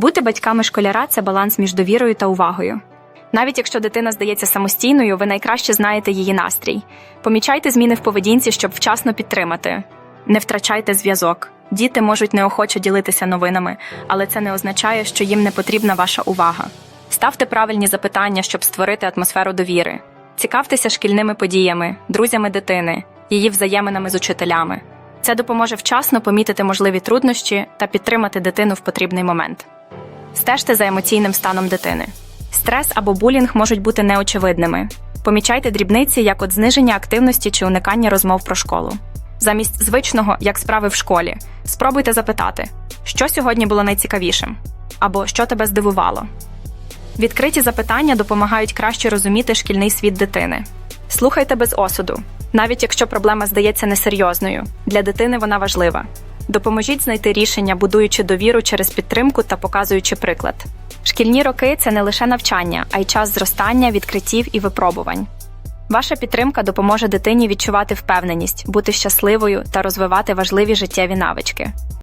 Бути батьками школяра це баланс між довірою та увагою. Навіть якщо дитина здається самостійною, ви найкраще знаєте її настрій. Помічайте зміни в поведінці, щоб вчасно підтримати. Не втрачайте зв'язок. Діти можуть неохоче ділитися новинами, але це не означає, що їм не потрібна ваша увага. Ставте правильні запитання, щоб створити атмосферу довіри. Цікавтеся шкільними подіями, друзями дитини, її взаєминами з учителями. Це допоможе вчасно помітити можливі труднощі та підтримати дитину в потрібний момент. Стежте за емоційним станом дитини. Стрес або булінг можуть бути неочевидними. Помічайте дрібниці, як от зниження активності чи уникання розмов про школу. Замість звичного, як справи в школі, спробуйте запитати, що сьогодні було найцікавішим, або що тебе здивувало. Відкриті запитання допомагають краще розуміти шкільний світ дитини. Слухайте без осуду, навіть якщо проблема здається несерйозною, для дитини вона важлива. Допоможіть знайти рішення, будуючи довіру через підтримку та показуючи приклад. Шкільні роки це не лише навчання, а й час зростання, відкриттів і випробувань. Ваша підтримка допоможе дитині відчувати впевненість, бути щасливою та розвивати важливі життєві навички.